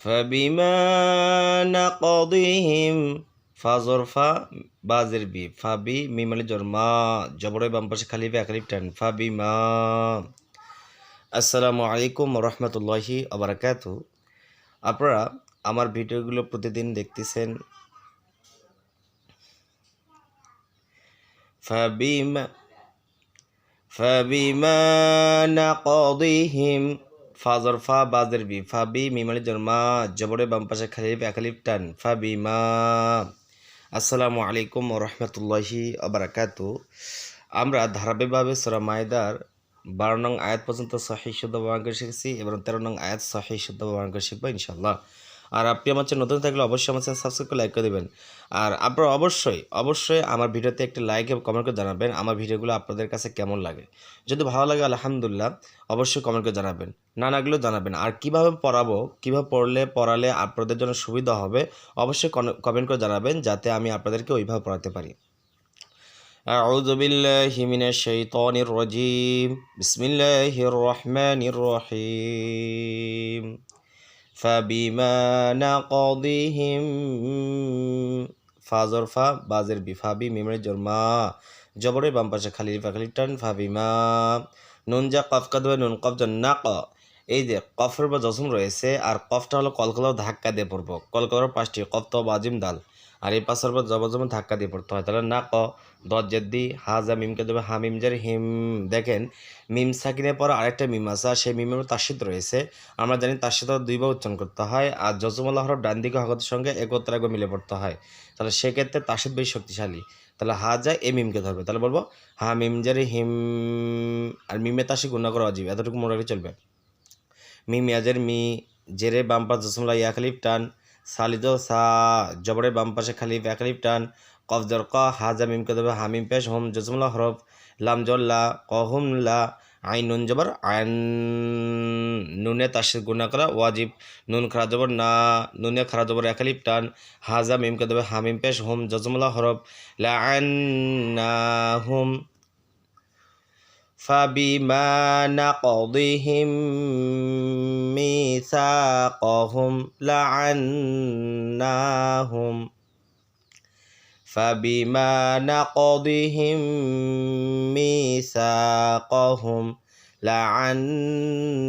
فبما نقضهم ফাজর ফা বাজের বি ফাবি মিমালি জর মা জবরে বাম পাশে খালি বি একালিপ টান ফাবি মা আসসালামু আলাইকুম রহমতুল্লাহি আবরাকাত আপনারা আমার ভিডিওগুলো প্রতিদিন দেখতেছেন ফাবিমা ফাবিমা নাকদিহিম ফাজর ফা বাজের বি ফাবি মিমালি জন্মা জবরে বাম পাশে খালিফ, একালিফ টান, ফা বি, মা। আসসালামু আলাইকুম রহমতুল্লাহি আবরাকাতু আমরা ধারাবাহিকভাবে সোরা মায়দার বারো নং আয়াত পর্যন্ত সহি শুদ্ধ ব্যবহার করে শিখেছি এবং তেরো নং আয়াত সহি শুদ্ধ ব্যবহার করে শিখব ইনশাল্লাহ আর আপনি আমার চ্যানেল নতুন থাকলে অবশ্যই আমার চ্যানেল সাবস্ক্রাইব করে লাইক করে দেবেন আর আপনারা অবশ্যই অবশ্যই আমার ভিডিওতে একটি লাইক এবং কমেন্ট করে জানাবেন আমার ভিডিওগুলো আপনাদের কাছে কেমন লাগে যদি ভালো লাগে আলহামদুলিল্লাহ অবশ্যই কমেন্ট করে জানাবেন না লাগলেও জানাবেন আর কিভাবে পড়াবো কিভাবে পড়লে পড়ালে আপনাদের জন্য সুবিধা হবে অবশ্যই কমেন্ট করে জানাবেন যাতে আমি আপনাদেরকে ওইভাবে পড়াতে পারি أعوذ بالله من الشيطان الرجيم بسم الله الرحمن الرحيم ফাবিমা নাকদিহিম ফাজর ফা বাজের বি ফাবি মিমরের জর্মা জবরের বাম পাশে খালি ফা খালি টান ফাবিমা নুন যা কফ কাদবে নুন কফ জন না ক এই যে কফের বা জসম রয়েছে, আর কফটা হলো কলকলাও ধাক্কা দিয়ে পড়ব। কলকলার পাঁচটি কফ তো বাজিম দাল। আর এই পাশের পর জবজম ধাক্কা দিয়ে পড়তে হয়। তাহলে না ক দজ্জেদ্দি হাজা মিমকে দেবে, হা মিমজার হিম, দেখেন, মিম সাকিনের পর আরেকটা মিম আছে, আর সেই মিমের তাসিদ রয়েছে। আমরা জানি তার তাসিদ দুইবার উচ্চারণ করতে হয়, আর জজমুল্লাহ হরফ ডান দিকে হকতের সঙ্গে একত্র একবার মিলে পড়তে হয়। তাহলে সেক্ষেত্রে তাসিদ বেশি শক্তিশালী। তাহলে হাজা এ মিমকে ধরবে। তাহলে বলব, হা মিমজার হিম, আর মিমে তাসি গুণা করা অজীব। এতটুকু রাখলে চলবে। মিম মিয়াজের মি জেরে বাম পাশ জসমুল্লাহ ইয়াখালিফ টান সালিদ সা জবরের বাম পাশে খালিফ একালিফ টান কফজর ক হাজা মিম কে দেবে হামিম পেশ, হোম জসমুল্লা হরফ, লাম জল্লা কহুম লা, আইন নুন জবর, আইন নুনে তাসির গুণা করা, ওয়াজিব, নুন খারা জবর না, নুনে খারা জবর একালিপ টান হাজা মিম কে দেবে হামিম পেশ, হোম জসমুল্লা হরফ, লা আইন না হুম فبما نقضهم ميثاقهم لعناهم فبما نقضهم ميثاقهم لعناهم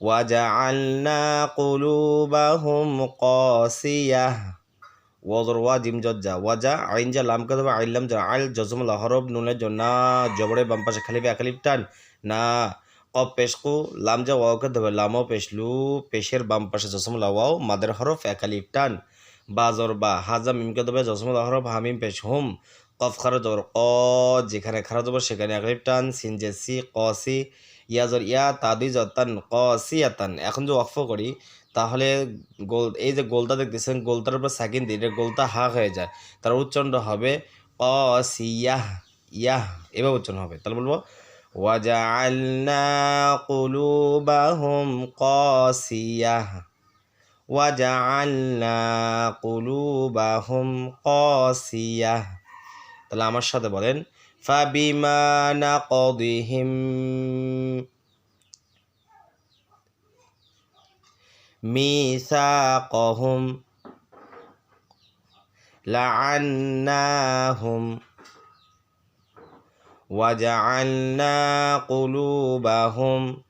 وجعلنا قلوبهم قاسية ওয়াজর ওয়া জিম জজ্জা। ওয়াজা, আইন যা লাম কে দেবে আইলাম যা আইল জজমুল হরব নুনের জন্য। না, জবরে বাম পাশে খালিফে একালিফ টান। না কপ পেশকু লাম যা ওয়াও কে দেবে লামও পেশলু পেশের বাম পাশে জসমুল ওয়াও, মাদের হরফ একালিফ টান। বাজর বা হাজা মিমকে দেবে জসমুল হরফ হামিম পেশ, হুম। কফ, খারা জবর ক যেখানে খারা জবর, সেখানে একালিফ টান। সিন, জে, সি, ক, সি ইয়াজর ইয়া তাদুই জতান ক সি ইয়াতান এখন যে ওয়াকফ করি, তাহলে গোল, এই যে গোলটা দেখতেছেন, গোলটার উপর সেকেন্ড দিলে গোলটা হা হয়ে যায়। তার উচ্চারণটা হবে ক সিয়াহ ইয়াহ, এভাবে উচ্চারণ হবে। তাহলে বলব কাসিয়াহ, ওয়াজআলনা কুলুবাহুম কাসিয়াহ। তাহলে আমার সাথে বলেন ফাবিমা নাকদিহিম ميثاقهم لعناهم وجعلنا قلوبهم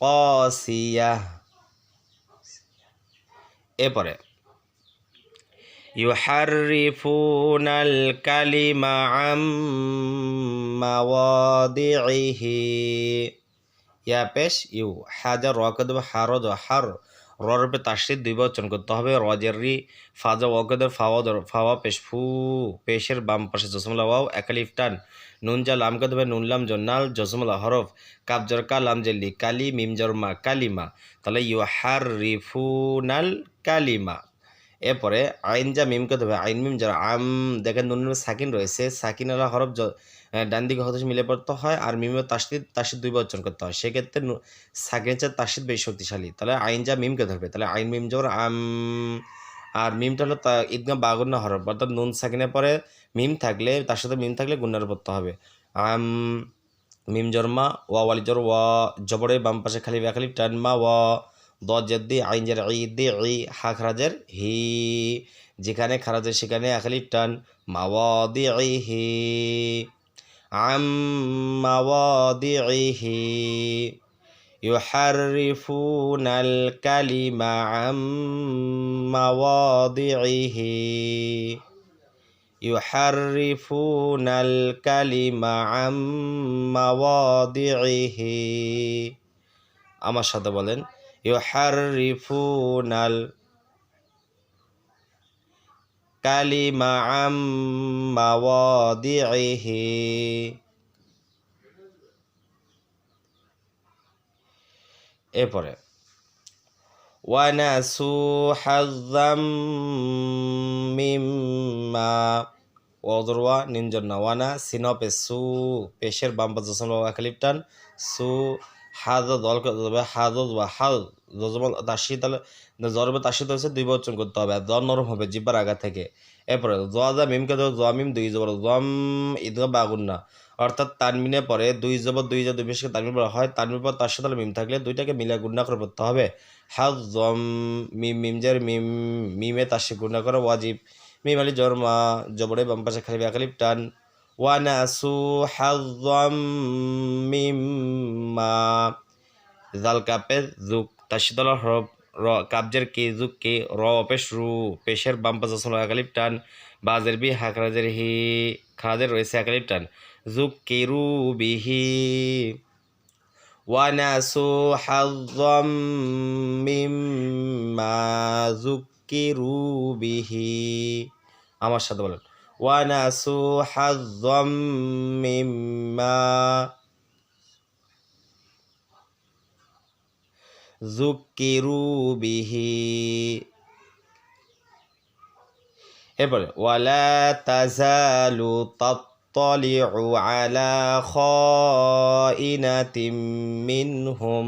قاسية এরপরে يحرفون الكلم عن مواضعه ইয়া পেশ ইউ হাজা রকে দেবে হার হার রর উপরে তাসির দুইবার উচ্চারণ করতে হবে রজের রি ফাজা ওকে দেবে ফাওয়া ফাওয়া পেশ ফু পেশের বাম পাশে জসমুল্লা ওয়াও একালিফ টান নুন জা লামকে দেবে নুন লাম জন্নাল জসমুল্লা হরফ কাবজর কা লাম জেল্লি কালি মিমজর মা কালিমা তাহলে ইউ হার রিফুনাল কালিমা এরপরে আইন যা মিমকে দেবে আইন মিম যারা, আম, দেখেন নুন সাকিন রয়েছে সাকিন আলা হরফ ডান দিকে হতে মিলে পড়তে হয় আর মিমে তাসিদ তাসিদ দুইবার উচ্চারণ করতে হয়। সেক্ষেত্রে সাকিন চেয়ে তাসিদ বেশি শক্তিশালী। তাহলে আইন যা মিমকে ধরবে, তাহলে আইন মিম জোর আম, আর মিমটা হলো তা, ঈদগাহ বাগুন্না হরফ, অর্থাৎ নুন সাকিনের পরে মিম থাকলে, তার সাথে মিম থাকলে গুন্নার পড়তে হবে। আম মিম জর্মা ওয়া ওয়ালি জর ওয়া, জবরে বাম পাশে খালি বা খালি টান মা ওয়া দ জেদ্দি আইন জের ই দি ই হা খারাজের হি যেখানে খারাজের সেখানে আখালি টান মা ওয়া দি ই হি আম মা ওয়া দি ই হি يحرفون الكلم عن مواضعه يحرفون الكلم عن مواضعه আমার সাথে বলেন يحرفون الكلم عن مواضعه এরপরে ওয়ানাসু হাজ্জাম মিম্মা ওদরওয়া নিনজন্না ওয়ানা সিনপে সু পেশের বাম পাশে সম একালিপটান সু হাদ দলকে হাদ বা হাদ জজমল তাসি তাহলে জরবে তাসি তো হচ্ছে দুই বচন করতে হবে। দর নরম হবে জিব্বার আগা থেকে। এরপরে জোয়াজা মিমকে ধরো জোয়া মিম দুই জবর, জম ঈদগা বাগুন্না অর্থাৎ তানমিনের পরে দুই জবর, দুই যা দুই বেশকে তানমিন বলা হয়। তানমিন পর তার সাথে মিম থাকলে দুইটাকে মিলা গুণা করে পড়তে হবে। হাজ, জম, মিম মিমজের মিম, মিমে তার সে গুণা করা, ওয়াজিব। মিম আলি, জরমা, জবরে বাম পাশে খালি ব্যাকালিপ টান। ওয়ানাসু হাজম মিম্মা জাল কাপের জুক তার শীতল হরফ র কাবজের কে জুক কে র পেশ রু পেশের বাম পাশে সলো একালিপ টান বাজের বি হাকরাজের হি খারাজের রয়েছে একালিপ টান ذكروا به ونسوا حظا مما ذكروا به আমার সাথে বলেন ওয়ানাসু হাজ্জাম মিম্মা যুক্কিরু বিহি এরপরে ওয়ালা তাজালু তাত يطلع على خائنة منهم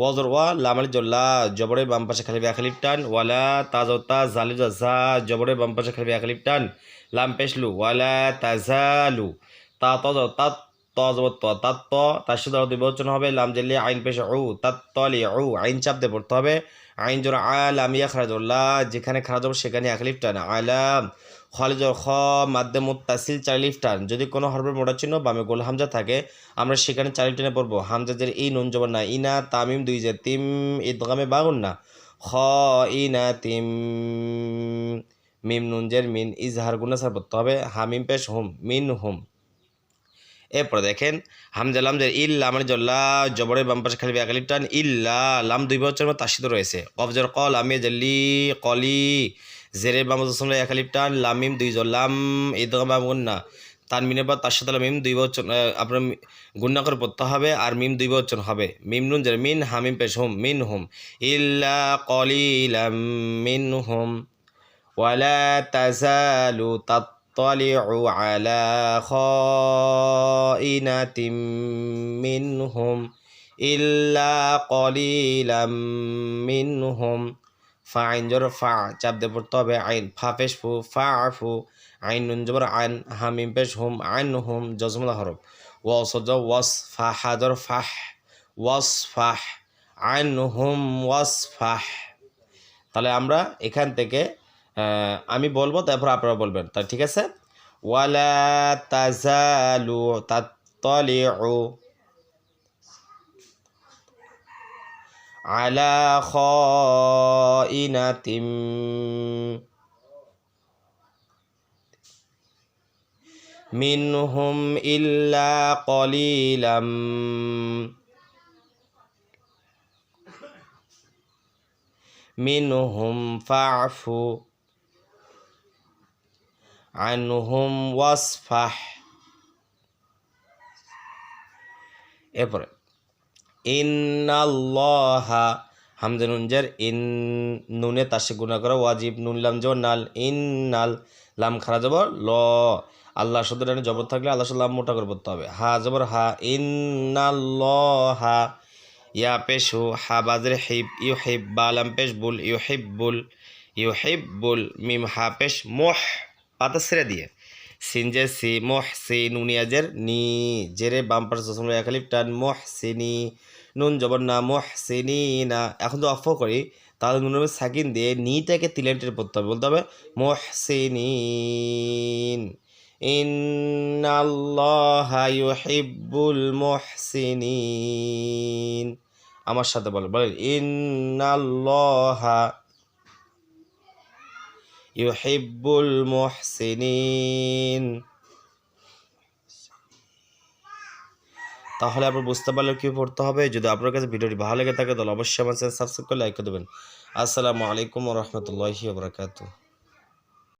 ওয়াজর ওয়া লামাল জল্লা, জবরে বাম পাশে খালি ব্যাখালিপ টান, ওয়ালা তাজতা জালি জা জবরে বাম পাশে খালি ব্যাখালিপ টান, লাম পেশলু, ওয়ালা তাজালু, তা তজ ত তাত ত তার সাথে দুই বচন হবে, লাম জেলি আইন পেশ উ তাত তলি উ, আইন চাপ দিয়ে পড়তে হবে, আইন জোর আলাম ইয়া খারাজুল্লাহ যেখানে খারাজ হবে সেখানে একালিপ টান, আলাম খালিজর খ মাধ্যম মুত্তাসিল চারিলিফ টান যদি কোনো হরফের মোটা চিহ্ন বামে গোল হামজা থাকে, আমরা সেখানে চারিল টেনে পড়ব। হামজাজের ই নুন জবর না। ইনা, তামিম, দুই যে তিম ঈদগামে বাগুন না। খ, ইনা, তিম, মিম নুনজের মিন ইজহার গুনাসার পড়তে হবে। হামিম, পেশ, হুম, মিন, হুম। এরপরে দেখেন, হামজা লামজের ইল্লা মানে জল্লা জবরের বাম পাশে খালি ব্যাকালিপ টান ইল্লা লাম, দুই বছর তাসিত রয়েছে। কবজর কল আমি জল্লি কলি জেরের বাম জসম একালিপ টান লামিম দুই জল লাম বা গুন্না। তানমিনের পর তার সাথে মিম দুই বচন আপনার গুন্না করে পড়তে হবে আর মিম দুই বচন হবে। মিম নুন জের, মিন হামিম পেশ হুম, মিন হুম। ইল্লা কলিলাম মিন হুম, ওয়ালা তাজালু তাত্তালিউ আলা খাইনাতিম মিনহুম ইল্লা কলিলাম মিনহুম ফা আইন জোর ফা, চাপ পড়তে হবে, আইন। ফা পেশ ফু, ফা ফু, আইন নুন জবর আইন হামিম পেশ হুম, আইন হুম, জজমুল হরফ। ওয়াস ওয়াস ফা হাজর ফাহ, ওয়াস ফাহ, আইন হুম, ওয়াস ফাহ। তাহলে আমরা এখান থেকে আমি বলব, তারপর আপনারা বলবেন। তা ঠিক আছে? ওয়ালা তাজালু তাত্তালিউ। على خائنة. منهم إلا قليلا. منهم فاعف عنهم واصفح. ابرد ইন্নাল্লাহা, হামজে নুনজের ইন, নুনে তাসে গুণা করা, ওয়াজিব নুন লাম নাল ইন্নাল, লাম খারা যাব ল। আল্লাহ শুধু ডানে জবর থাকলে আল্লাহ লাম মোটা করে পড়তে হবে। হা জবর, হা ইন্নাল্লাহা, ইয়া পেশু, হা বাজের হিব ইউ হিব বা লাম পেশ বুল ইউ হিব্বুল ইউ হিব্বুল মিম, হা পেশ মোহ, পাতা ছেড়ে দিয়ে। সিনজে সি মোহ সি নুনিয়াজের নি জেরে বাম পাশে জসম একালিপ টান মোহ সিনি নুন জবর না মোহ সিনি না এখন তো অফ করি, তাহলে নুন সাকিন দিয়ে নিটাকে তিলেন্টের পড়তে হবে, বলতে হবে মোহ সিনিন ইন্নাল্লাহা ইউহিব্বুল মুহসিনিন। আমার সাথে বলেন বলেন, ইন্নাল্লাহা তাহলে আপনার বুঝতে পারলে কি পড়তে হবে? যদি আপনার কাছে ভিডিওটি ভালো লেগে থাকে, তাহলে অবশ্যই আমার চ্যানেল সাবস্ক্রাইব করে লাইক করে দেবেন। আসসালামু আলাইকুম রহমতুল্লাহি বারাকাতুহ।